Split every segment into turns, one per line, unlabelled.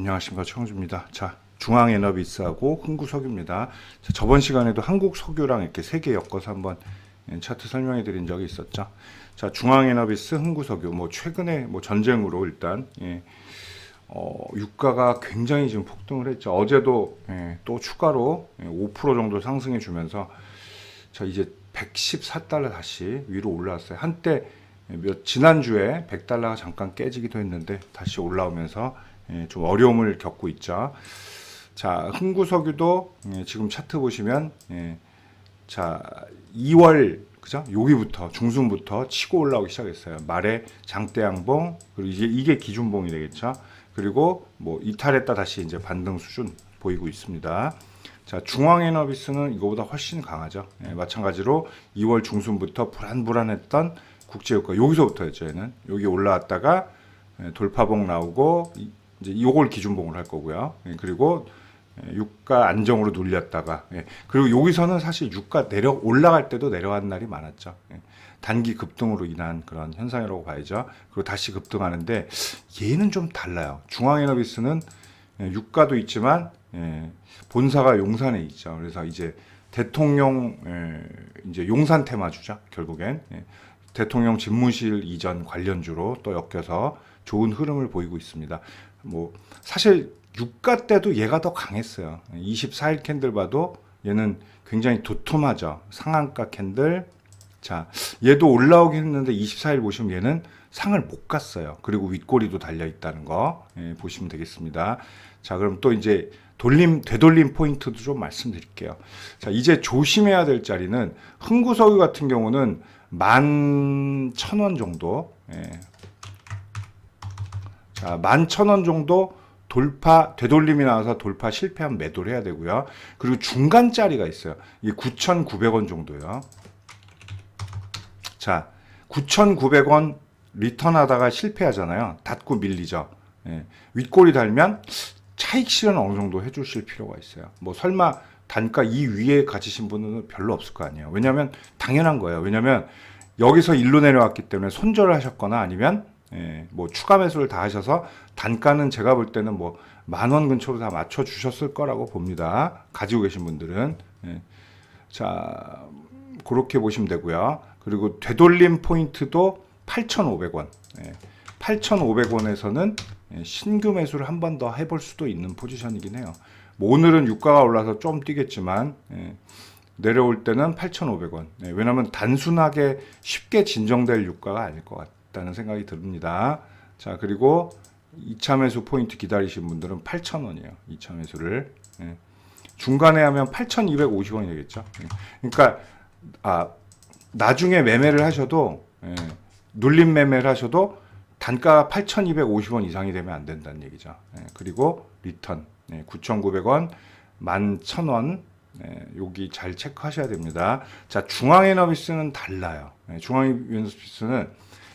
안녕하십니까 최홍주입니다. 자 중앙에너비스하고 흥구석유입니다. 자, 저번 시간에도 한국석유랑 이렇게 세 개 엮어서 한번 예, 차트 설명해 드린 적이 있었죠. 자 중앙에너비스, 흥구석유 뭐 최근에 뭐 전쟁으로 일단 예, 어, 유가가 굉장히 지금 폭등을 했죠. 어제도 예, 또 추가로 예, 5% 정도 상승해 주면서 자 이제 114달러 다시 위로 올라왔어요. 한때 몇 지난주에 100달러가 잠깐 깨지기도 했는데 다시 올라오면서 예, 좀 어려움을 겪고 있죠. 자 흥구석유도 예, 지금 차트 보시면 예, 자 2월 그죠? 여기부터 중순부터 치고 올라오기 시작했어요. 말에 장대양봉 그리고 이제 이게 기준봉이 되겠죠. 그리고 뭐 이탈했다 다시 이제 반등 수준 보이고 있습니다. 자 중앙에너비스는 이거보다 훨씬 강하죠. 예, 마찬가지로 2월 중순부터 불안불안했던 국제유가 여기서부터였죠. 얘는 여기 올라왔다가 예, 돌파봉 나오고 이- 이제 요걸 기준봉을 할 거고요. 예, 그리고 예, 유가 안정으로 눌렸다가 예, 그리고 여기서는 사실 유가 내려 올라갈 때도 내려간 날이 많았죠. 예, 단기 급등으로 인한 그런 현상이라고 봐야죠. 그리고 다시 급등하는데 얘는 좀 달라요. 중앙에너비스는 예, 유가도 있지만 예, 본사가 용산에 있죠. 그래서 이제 대통령 예, 이제 용산 테마주죠. 결국엔 예, 대통령 집무실 이전 관련주로 또 엮여서 좋은 흐름을 보이고 있습니다. 뭐 사실 유가 때도 얘가 더 강했어요. 24일 캔들 봐도 얘는 굉장히 도톰하죠. 상한가 캔들. 자, 얘도 올라오긴 했는데 24일 보시면 얘는 상을 못 갔어요. 그리고 윗꼬리도 달려 있다는 거 예, 보시면 되겠습니다. 자, 그럼 또 이제 돌림 되돌림 포인트도 좀 말씀드릴게요. 자, 이제 조심해야 될 자리는 흥구석유 같은 경우는 만 천 원 정도. 예. 자, 만천원 정도 돌파 되돌림이 나와서 돌파 실패하면 매도를 해야 되고요. 그리고 중간 자리가 있어요. 이게 9,900원 정도요. 자, 9,900원 리턴하다가 실패하잖아요. 닫고 밀리죠. 예. 윗골이 달면 차익 실현 어느 정도 해주실 필요가 있어요. 뭐 설마 단가 이 위에 가지신 분은 별로 없을 거 아니에요. 왜냐하면 당연한 거예요. 왜냐하면 여기서 일로 내려왔기 때문에 손절을 하셨거나 아니면 예, 뭐 추가 매수를 다 하셔서 단가는 제가 볼 때는 뭐 만 원 근처로 다 맞춰 주셨을 거라고 봅니다. 가지고 계신 분들은 예. 자 그렇게 보시면 되고요. 그리고 되돌림 포인트도 8,500원. 예. 8,500원에서는 예, 신규 매수를 한 번 더 해볼 수도 있는 포지션이긴 해요. 뭐 오늘은 유가가 올라서 좀 뛰겠지만 예, 내려올 때는 8,500원. 예, 왜냐하면 단순하게 쉽게 진정될 유가가 아닐 것 같 다는 생각이 듭니다. 자 그리고 2차 매수 포인트 기다리신 분들은 8,000원이에요. 2차 매수를. 예. 중간에 하면 8,250원이 되겠죠. 예. 그러니까 아 나중에 매매를 하셔도 예, 눌림 매매를 하셔도 단가가 8,250원 이상이 되면 안 된다는 얘기죠. 예, 그리고 리턴 예, 9,900원, 11,000원 예, 여기 잘 체크하셔야 됩니다. 자, 중앙에너비스는 달라요. 예, 중앙에너비스는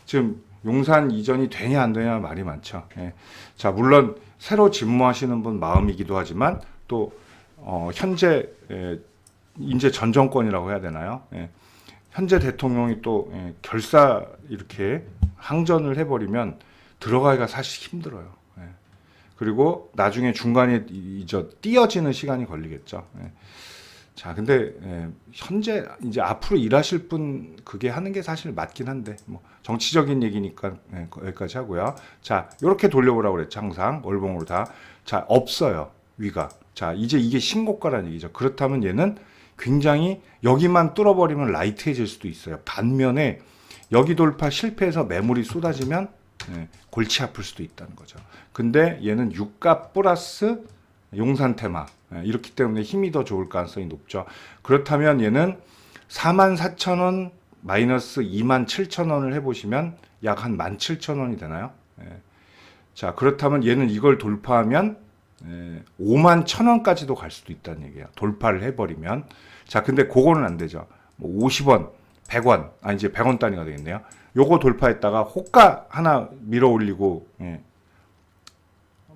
지금 용산 이전이 되냐 안 되냐 말이 많죠. 예. 자, 물론 새로 집무하시는 분 마음이기도 하지만 또 어, 현재 예, 이제 전 정권이라고 해야 되나요? 예. 현재 대통령이 또 예, 결사 이렇게 항전을 해버리면 들어가기가 사실 힘들어요. 예. 그리고 나중에 중간에 이- 이저 띄어지는 시간이 걸리겠죠. 예. 자, 근데 예, 현재 이제 앞으로 일하실 분 그게 하는 게 사실 맞긴 한데 뭐 정치적인 얘기니까 예, 여기까지 하고요. 자, 이렇게 돌려보라고 그랬죠. 항상 월봉으로 다. 자, 없어요. 위가. 자, 이제 이게 신고가라는 얘기죠. 그렇다면 얘는 굉장히 여기만 뚫어버리면 라이트해질 수도 있어요. 반면에 여기 돌파 실패해서 매물이 쏟아지면 예, 골치 아플 수도 있다는 거죠. 근데 얘는 유가 플러스 용산 테마 예, 이렇기 때문에 힘이 더 좋을 가능성이 높죠. 그렇다면 얘는 44,000원 마이너스 27,000원을 해보시면 약 한 17,000원이 되나요? 예. 자 그렇다면 얘는 이걸 돌파하면 예, 5만 1,000원까지도 갈 수도 있다는 얘기예요. 돌파를 해버리면 자 근데 그거는 안 되죠. 뭐 50원, 100원 아 이제 100원 단위가 되겠네요. 요거 돌파했다가 호가 하나 밀어 올리고 예.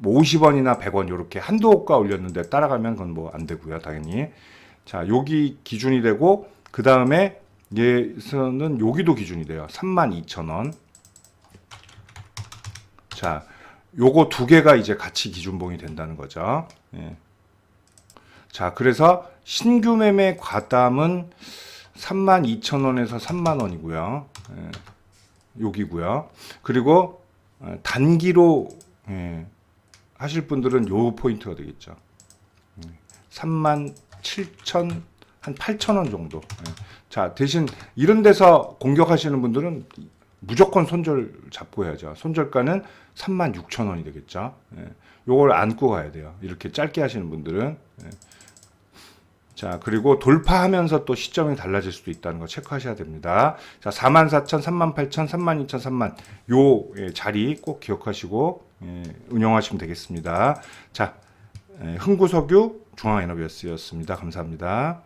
뭐 50원이나 100원 이렇게 한두 호가 올렸는데 따라가면 그건 뭐 안 되고요, 당연히. 자, 여기 기준이 되고 그 다음에 얘에서는 여기도 기준이 돼요. 32,000원. 자, 요거 두 개가 이제 같이 기준봉이 된다는 거죠. 예. 자, 그래서 신규 매매 과담은 32,000원에서 3만 원이고요. 예. 여기고요. 그리고 어, 단기로 예, 하실 분들은 요 포인트가 되겠죠. 3만 7천 한 8천 원 정도. 예. 자 대신 이런 데서 공격하시는 분들은 무조건 손절 잡고 해야죠. 손절가는 3만 6천 원이 되겠죠. 예. 요걸 안고 가야 돼요. 이렇게 짧게 하시는 분들은. 예. 자, 그리고 돌파하면서 또 시점이 달라질 수도 있다는 거 체크하셔야 됩니다. 자, 44,000, 38,000, 32,000, 3만 요 예, 자리 꼭 기억하시고 예, 운영하시면 되겠습니다. 자, 예, 흥구석유 중앙에너비였습니다. 감사합니다.